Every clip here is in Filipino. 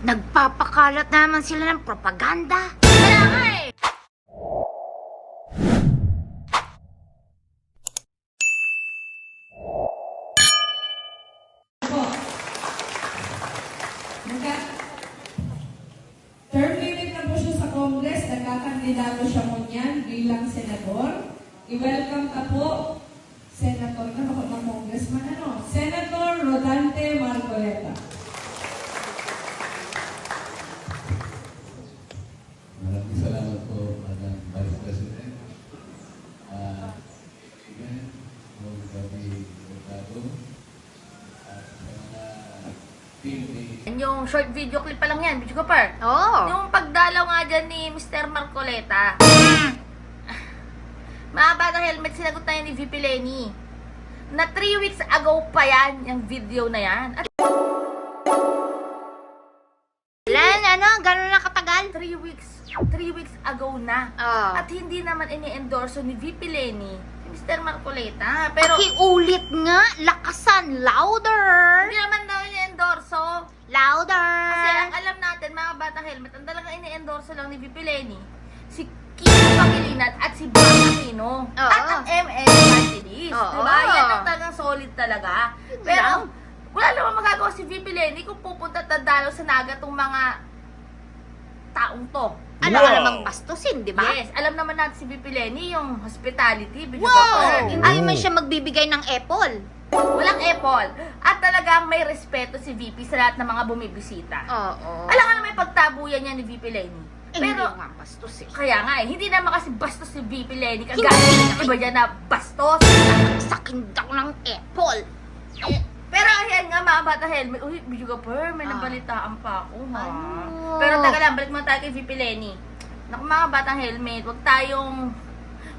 Nagpapakalat naman sila ng propaganda. Eh. Nagka- Third limit na po siya sa Congress, nagkakandidato siya ngunyan bilang senador. I-welcome ka po, Senator, ano ko ng congressman, ano? Senator Rodante Marcoleta. Maraming salamat po, Madam Vice President. Ah, again, huwag kami Mercado. At sa mga ni Yung short video clip pa lang yan, video ko par. Oo. Yung pagdalaw nga dyan ni Mr. Marcoleta. Mga batang helmet, sinagot na yan ni VP Lenny. Na 3 weeks ago pa yan, yung video na yan. At Ilan, ano? Gano'n na katagal? 3 weeks, 3 weeks ago na. Oo. At hindi naman ini-endorso ni VP Lenny, Mr. Marcoleta. Pero, Pakiulit nga. Lakasan. Louder. hindi naman daw ini-endorso. Louder. Kasi ang alam natin, mga batang helmet, ang talagang ini-endorse lang ni VP Lenny, si Kiko Pangilinan at si Bang Aquino. Oo. At ang MS list. Oo. Diba? Yan ang talagang solid talaga. Pero, wala namang magagawa si VP Lenny kung pupunta at dadalo sa naga tong mga taong to. Ano ka namang bastusin, di ba? Yes, alam naman natin si VP Lenny, yung hospitality, video Wow! Hindi Ayaw man siya magbibigay ng apple. Walang apple. At talagang may respeto si VP sa lahat ng mga bumibisita. Oo. Alam ka na may pagtabuyan niya ni VP Lenny. Eh, Pero, hindi nga bastos eh. kaya nga eh, hindi naman kasi bastos si VP Lenny. Hindi. Kagaya ng iba dyan na bastos. Sakin daw ng apple. Eh, pero ayan nga mga bata helmet. Uy, video ka per, may Ah. nabalitaan pa ako ha. Ano? Pero taga lang, balik muna tayo kay VP Lenny. Naku mga batang helmet, wag tayong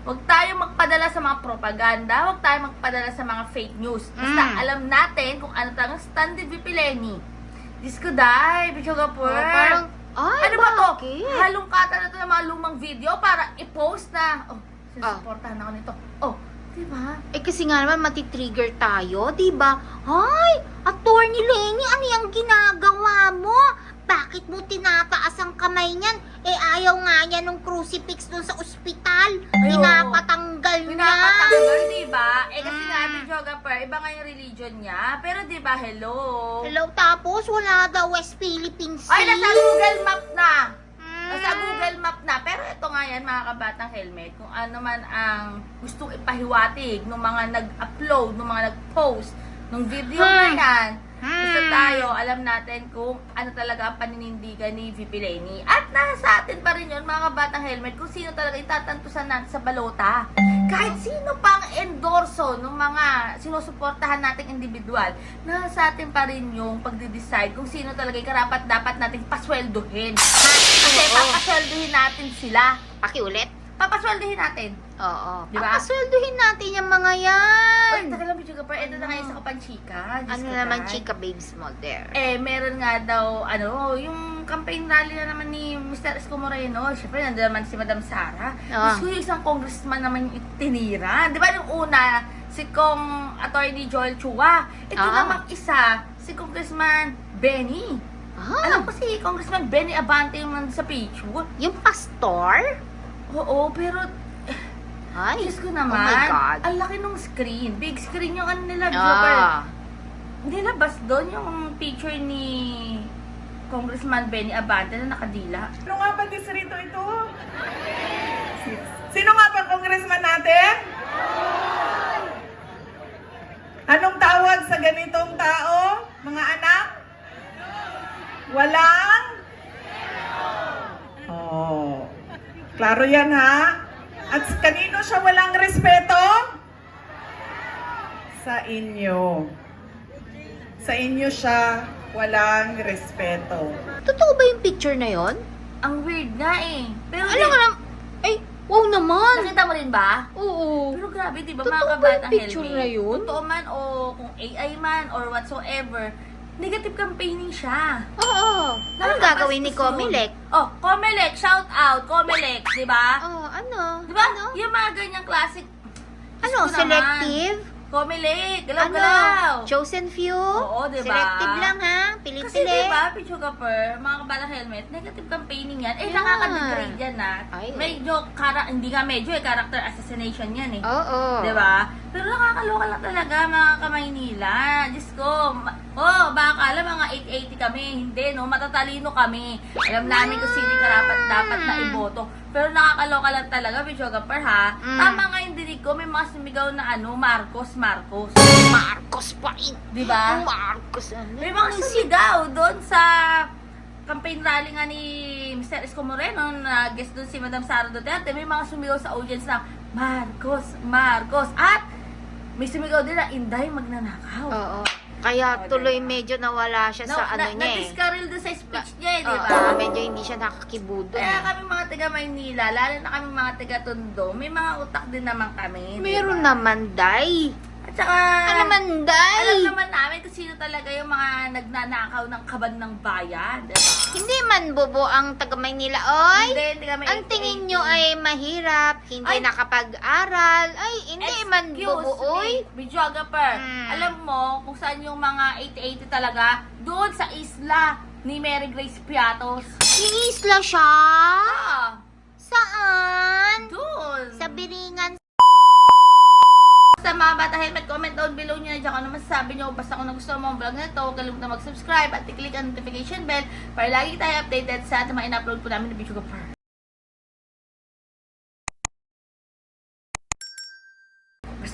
Huwag tayong magpadala sa mga propaganda, huwag tayong magpadala sa mga fake news. Basta Mm. alam natin kung ano talagang stand ni VP Lenny. Diyos ko dahil, video ka. Oh, parang, ay, ano ba to? bakit? Halong kata na to ng mga lumang video para i-post na, oh, Ah. sinusuportahan ako nito. Oh, di ba? Eh kasi nga naman matitrigger tayo, di ba? Ay, attorney Lenny, ano yung ginagawa mo? Bakit mo tinataas ang kamay niyan? Ayaw nga niya nung crucifix doon sa ospital. Ay. Pinapatanggal niya. Pinapatanggal, di ba? Eh kasi nga, Mm. videographer, iba nga yung religion niya. Pero di ba, hello? Hello, tapos wala daw West Philippine Sea. Ay, nasa Google Map na! Mm. Nasa Google Map na. Pero ito nga yan, mga kabatang helmet, kung ano man ang gustong ipahiwatig ng mga nag-upload, ng mga nag-post, ng video na Hmm. yan. Tayo, alam natin kung ano talaga ang paninindigan ni VP Lenny. At nasa atin pa rin yun, mga kabatang helmet, kung sino talaga itatantusan natin sa balota. Kahit sino pang endorso ng mga sinusuportahan nating individual, nasa atin pa rin yung pagde-decide kung sino talaga yung karapat dapat nating pasweldohin. Kasi Oo. papasweldohin natin sila. Pakiulit? Papasweldohin natin. Oo. Di ba? Papasweldohin natin yung mga yan. taga lang, Bicho Gapar. Sa Kapanchika. Diyos Ano ko, naman, Tay. chika babes mo there? Eh, meron nga daw, ano, yung campaign rally na naman ni Mr. Esco Moreno. Siyempre, nandun naman si Madam Sara. Ah. Gusto yung isang congressman naman yung itinira. Di ba yung una, si Kong Attorney Joel Chua. Ito Ah. namang isa, si Congressman Benny. Ah, Alam ko si Congressman Benny Abante yung nandun sa picture. yung pastor? Oo, pero Ay, Diyos ko oh naman, my God. ang laki nung screen. Big screen yung ano nila, Joker. Ah. Nilabas doon yung picture ni Congressman Benny Abante na nakadila. Ano nga ba distrito ito? Sino nga ba congressman natin? Anong tawag sa ganitong tao, mga anak? Walang? Oh. Klaro yan ha? At kanino siya walang respeto? Sa inyo. Sa inyo siya walang respeto. Totoo ba yung picture na yon? Ang weird nga eh. Pero Alam ka lang, ay, wow naman. nakita mo rin ba? Oo. Pero grabe, di ba Totoo mga ba yung kabatang picture helmet? na yun? Totoo man o kung AI man or whatsoever, negative campaigning siya. Oo. Anong gagawin ni yun. Comelec? Oh, Comelec, shout out, Comelec, di ba? Oh, ano? Di ba? Ano? Yung mga ganyang classic. Ano, ko selective? Komili, galaw-galaw. Ano? Chosen few? Oo, diba? Selective lang ha? Kasi Pili-pili. diba, Pichugapur, mga kabalang helmet, negative campaigning yan. Eh, Yeah. nakaka-degrade yan na. Ay. Medyo, kara, hindi nga medyo eh, character assassination yan eh. Oo. Diba? Pero nakakaloka lang talaga mga kamaynila. Diyos ko. Oh, baka alam mga 880 kami. Hindi, no? Matatalino kami. Alam namin kung sino yung karapat dapat na iboto. Pero nakakaloka lang talaga, Pichogapur ha. Mm. Tama nga yung dinig ko, may mga sumigaw na ano, Marcos, Marcos. Marcos pa rin. Diba? Marcos. Ano? May mga sumigaw doon sa campaign rally nga ni Mr. Esco Moreno na guest doon si Madam Sara Duterte. May mga sumigaw sa audience na Marcos, Marcos. At may sumigaw din na Inday magnanakaw. Oo. Kaya Oh, tuloy diba? medyo nawala siya sa na, ano niya eh. Na-discarrel doon sa speech niya eh, di Oo, ba? medyo hindi siya nakakibudo. Kaya eh. kami mga taga Maynila, lalo na kami mga taga Tondo, may mga utak din naman kami. Meron ba? naman, Day. At saka, Ano naman, Day? alam naman namin kung sino talaga yung mga nagnanakaw ng kaban ng bayan, di ba? Hindi man bobo ang taga Maynila. Oy, Hindi, hindi kami ang tingin 880. nyo ay mahirap, hindi nakapag-aral. Ay, hindi man bobo, oy. Videographer, Mm. alam mo kung saan yung mga 880 talaga? Doon sa isla ni Mary Grace Piatos. Iisla siya? Ah, Saan? doon. Sa Biringan. Sa mga bata helmet, comment down below nyo na dyan kung ano masasabi nyo. Basta kung nagustuhan mo ang vlog na ito, huwag kalimutan mag-subscribe at i-click ang notification bell para lagi tayo updated sa mga in-upload po namin na Videographer. Basta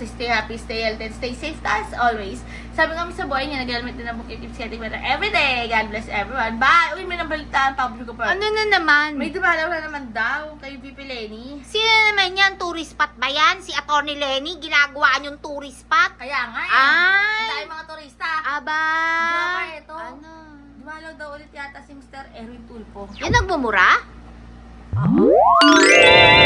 stay happy, stay healthy, and stay safe as always. Sabi kami sa buhay niya, nag-helmet din ang book keeps getting better every day. God bless everyone. Bye! Uy, may nabalitaan pa, Videographer. Ano na naman? May dumalaw na naman daw kay VP Lenny. Sino naman yan? Tourist spot ba yan? Si Atty. Lenny, ginagawa yung tourist spot? Kaya nga eh. Ay! Dami mga turista. Aba! Drama ito. Ano? Dumalaw daw ulit yata si Mr. Erwin Tulpo. Yan nagbumura? Oo.